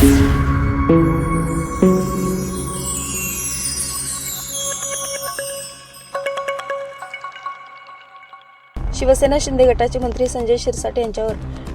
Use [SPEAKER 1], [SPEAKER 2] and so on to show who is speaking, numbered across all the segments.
[SPEAKER 1] शिवसेना शिंदे गटाचे मंत्री संजय शिरसाट यांच्यावर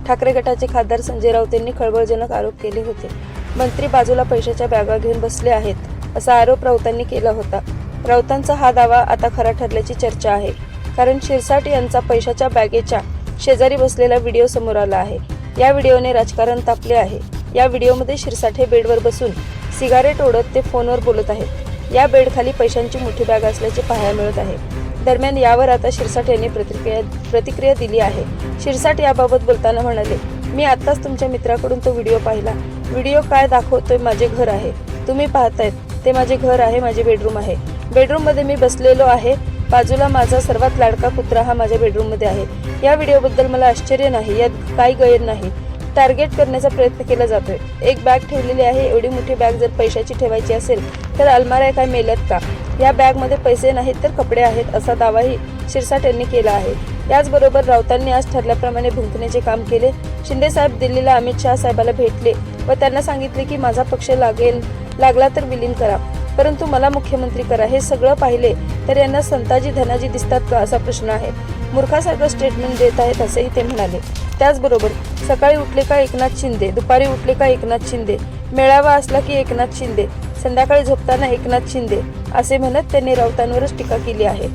[SPEAKER 1] ठाकरे गटाचे खासदार संजय राऊत यांनी खळबळजनक आरोप केले होते. मंत्री बाजूला पैशाच्या बॅगा घेऊन बसले आहेत असा आरोप राऊतांनी केला होता. राऊतांचा हा दावा आता खरा ठरल्याची चर्चा आहे कारण शिरसाट यांचा पैशाच्या बॅगेच्या शेजारी बसलेला व्हिडिओ समोर आला आहे. या व्हिडिओने राजकारण तापले आहे. या व्हिडिओमध्ये शिरसाठे बेडवर बसून सिगारेट ओढत ते फोनवर बोलत आहेत. या बेडखाली पैशांची मोठी बॅग असल्याचे पाहायला मिळत आहे. दरम्यान यावर आता शिरसाट यांनी प्रतिक्रिया प्रतिक्रिया दिली आहे. शिरसाट याबाबत बोलताना म्हणाले मी आत्ताच तुमच्या मित्राकडून तो व्हिडिओ पाहिला. व्हिडिओ काय दाखवतोय माझे घर आहे. तुम्ही पाहतायत ते माझे घर आहे माझे बेडरूम आहे. बेडरूममध्ये मी बसलेलो आहे. बाजूला माझा सर्वात लाडका कुत्रा हा माझ्या बेडरूममध्ये आहे. या व्हिडिओबद्दल मला आश्चर्य नाही यात काही गैर नाही. टार्गेट करण्याचा प्रयत्न केला जातोय. एक बॅग ठेवलेली आहे एवढी मोठी बॅग जर पैशाची ठेवायची असेल तर अलमाऱ्या काय मेल्यात का? या बॅगमध्ये पैसे नाहीत तर कपडे आहेत असा दावाही शिरसाट यांनी केला आहे. याचबरोबर राऊतांनी आज ठरल्याप्रमाणे भुंकण्याचे काम केले. शिंदे साहेब दिल्लीला अमित शहा साहेबाला भेटले व त्यांना सांगितले की माझा पक्ष लागेल लागला तर विलीन करा. परंतु मला मुख्यमंत्री करा. हे सगळं पाहिले तर यांना संताजी धनाजी दिसतात का असा प्रश्न आहे. मूर्खासारखं स्टेटमेंट देत आहेत असेही ते म्हणाले. त्याचबरोबर सकाळी उठले का एकनाथ शिंदे दुपारी उठले का एकनाथ शिंदे मेळावा असला की एकनाथ शिंदे संध्याकाळी झोपताना एकनाथ शिंदे असे म्हणत त्यांनी राऊतांवरच टीका केली आहे.